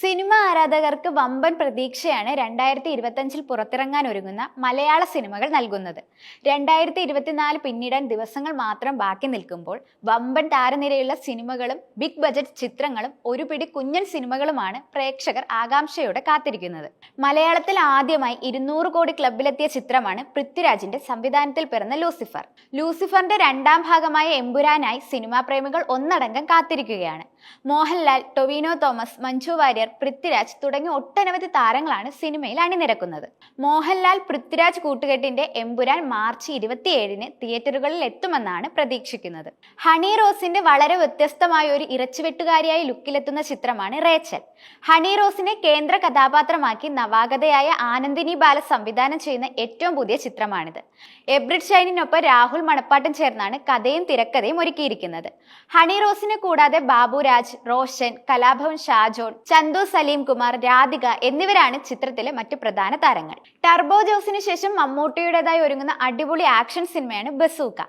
Cinema ആരാധകർക്ക് വമ്പൻ പ്രതീക്ഷയാണ് രണ്ടായിരത്തി ഇരുപത്തഞ്ചിൽ പുറത്തിറങ്ങാൻ ഒരുങ്ങുന്ന മലയാള സിനിമകൾ നൽകുന്നത്. രണ്ടായിരത്തി ഇരുപത്തിനാല് പിന്നിടാൻ ദിവസങ്ങൾ മാത്രം ബാക്കി നിൽക്കുമ്പോൾ വമ്പൻ താരനിരയുള്ള സിനിമകളും ബിഗ് ബജറ്റ് ചിത്രങ്ങളും ഒരു പിടി കുഞ്ഞൻ സിനിമകളുമാണ് പ്രേക്ഷകർ ആകാംക്ഷയോടെ കാത്തിരിക്കുന്നത്. മലയാളത്തിൽ ആദ്യമായി ഇരുന്നൂറ് കോടി ക്ലബിലെത്തിയ ചിത്രമാണ് പൃഥ്വിരാജിന്റെ സംവിധാനത്തിൽ പിറന്ന ലൂസിഫർ. ലൂസിഫറിന്റെ രണ്ടാം ഭാഗമായ എമ്പുരാനായി സിനിമാ പ്രേമികൾ ഒന്നടങ്കം കാത്തിരിക്കുകയാണ്. മോഹൻലാൽ ടൊവിനോ തോമസ് മഞ്ജു വാര്യർ പൃഥ്വിരാജ് തുടങ്ങിയ ഒട്ടനവധി താരങ്ങളാണ് സിനിമയിൽ അണിനിരക്കുന്നത്. മോഹൻലാൽ പൃഥ്വിരാജ് കൂട്ടുകെട്ടിന്റെ എമ്പുരാൻ മാർച്ച് ഇരുപത്തിയേഴിന് തിയേറ്ററുകളിൽ എത്തുമെന്നാണ് പ്രതീക്ഷിക്കുന്നത്. ഹണി റോസിന്റെ വളരെ വ്യത്യസ്തമായ ഒരു ഇറച്ചുവെട്ടുകാരിയായ ലുക്കിലെത്തുന്ന ചിത്രമാണ് റേച്ചൽ. ഹണി റോസിനെ കേന്ദ്ര കഥാപാത്രമാക്കി നവാഗതയായ ആനന്ദിനി ബാല സംവിധാനം ചെയ്യുന്ന ഏറ്റവും പുതിയ ചിത്രമാണിത്. എബ്രിഡ് ഷൈനിനൊപ്പം രാഹുൽ മണപ്പാട്ടും ചേർന്നാണ് കഥയും തിരക്കഥയും ഒരുക്കിയിരിക്കുന്നത്. ഹണി റോസിനെ കൂടാതെ ബാബുരാജ് റോഷൻ കലാഭവൻ ഷാജോൺ ചന്തു സലീം കുമാർ രാധിക എന്നിവരാണ് ചിത്രത്തിലെ മറ്റു പ്രധാന താരങ്ങൾ. ടർബോ ജോസിന് ശേഷം മമ്മൂട്ടിയുടേതായി ഒരുങ്ങുന്ന അടിപൊളി ആക്ഷൻ സിനിമയാണ് ബസൂക്ക.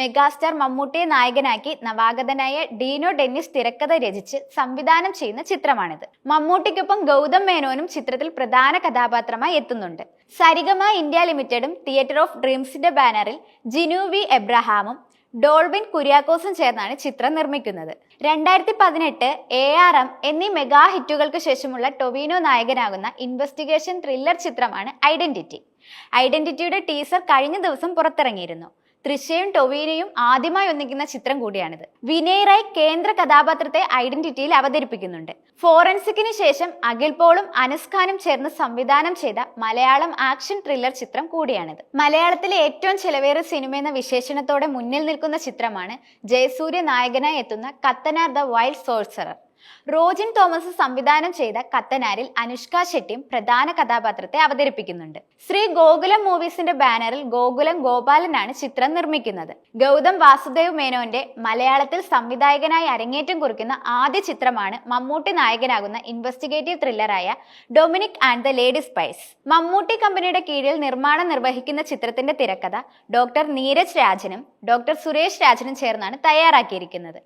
മെഗാസ്റ്റാർ മമ്മൂട്ടിയെ നായകനാക്കി നവാഗതനായ ഡീനോ ഡെന്നിസ് തിരക്കഥ രചിച്ച് സംവിധാനം ചെയ്യുന്ന ചിത്രമാണിത്. മമ്മൂട്ടിക്കൊപ്പം ഗൗതം മേനോനും ചിത്രത്തിൽ പ്രധാന കഥാപാത്രമായി എത്തുന്നുണ്ട്. സരിഗമ ഇന്ത്യ ലിമിറ്റഡും തിയേറ്റർ ഓഫ് ഡ്രീംസിന്റെ ബാനറിൽ ജിനുവി എബ്രഹാമും ഡോൾബിൻ കുര്യാക്കോസും ചേർന്നാണ് ചിത്രം നിർമ്മിക്കുന്നത്. രണ്ടായിരത്തി പതിനെട്ട് എ ആർ എം എന്നീ മെഗാ ഹിറ്റുകൾക്ക് ശേഷമുള്ള ടൊവിനോ നായകനാകുന്ന ഇൻവെസ്റ്റിഗേഷൻ ത്രില്ലർ ചിത്രമാണ് ഐഡന്റിറ്റി ഐഡന്റിറ്റിയുടെ ടീസർ കഴിഞ്ഞ ദിവസം പുറത്തിറങ്ങിയിരുന്നു. തൃശയും ടൊവീനയും ആദ്യമായി ഒന്നിക്കുന്ന ചിത്രം കൂടിയാണിത്. വിനയ് റായ് കേന്ദ്ര കഥാപാത്രത്തെ ഐഡന്റിറ്റിയിൽ അവതരിപ്പിക്കുന്നുണ്ട്. ഫോറൻസിക്കിന് ശേഷം അഖിൽ പോളും അനുസ്ഖാനും ചേർന്ന് സംവിധാനം ചെയ്ത മലയാളം ആക്ഷൻ ത്രില്ലർ ചിത്രം കൂടിയാണിത്. മലയാളത്തിലെ ഏറ്റവും ചെലവേറിയ സിനിമ എന്ന വിശേഷണത്തോടെ മുന്നിൽ നിൽക്കുന്ന ചിത്രമാണ് ജയസൂര്യ നായകനായി എത്തുന്ന Kathanar the wild sorcerer Rojin Thomas സംവിധാനം ചെയ്ത കത്തനാരിൽ അനുഷ്ക ഷെട്ടിയും പ്രധാന കഥാപാത്രത്തെ അവതരിപ്പിക്കുന്നുണ്ട്. ശ്രീ ഗോകുലം മൂവീസിന്റെ ബാനറിൽ ഗോകുലം ഗോപാലനാണ് ചിത്രം നിർമ്മിക്കുന്നത്. ഗൗതം വാസുദേവ് മേനോന്റെ മലയാളത്തിൽ സംവിധായകനായി അരങ്ങേറ്റം കുറിക്കുന്ന ആദ്യ ചിത്രമാണ് മമ്മൂട്ടി നായകനാകുന്ന investigative ത്രില്ലറായ Dominic and the lady spice. Mammootty company കീഴിൽ നിർമ്മാണം നിർവഹിക്കുന്ന ചിത്രത്തിന്റെ തിരക്കഥ ഡോക്ടർ നീരജ് രാജനും ഡോക്ടർ സുരേഷ് രാജനും ചേർന്നാണ് തയ്യാറാക്കിയിരിക്കുന്നത്.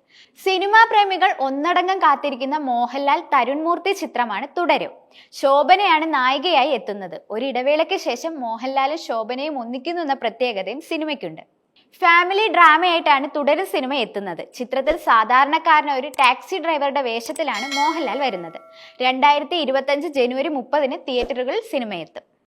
സിനിമാ പ്രേമികൾ ഒന്നടങ്കം കാത്തിരിക്കുന്ന മോഹൻലാൽ തരുൺമൂർത്തി ചിത്രമാണ് തുടരും. ശോഭനയാണ് നായികയായി എത്തുന്നത്. ഒരിടവേളയ്ക്ക് ശേഷം മോഹൻലാലും ശോഭനയും ഒന്നിക്കുന്നു എന്ന പ്രത്യേകതയും സിനിമയ്ക്കുണ്ട്. ഫാമിലി ഡ്രാമയായിട്ടാണ് തുടരും സിനിമ എത്തുന്നത്. ചിത്രത്തിൽ സാധാരണക്കാരന ഒരു ടാക്സി ഡ്രൈവറുടെ വേഷത്തിലാണ് മോഹൻലാൽ വരുന്നത്. രണ്ടായിരത്തി ഇരുപത്തഞ്ച് ജനുവരി മുപ്പതിന് തിയേറ്ററുകളിൽ സിനിമയെത്തും.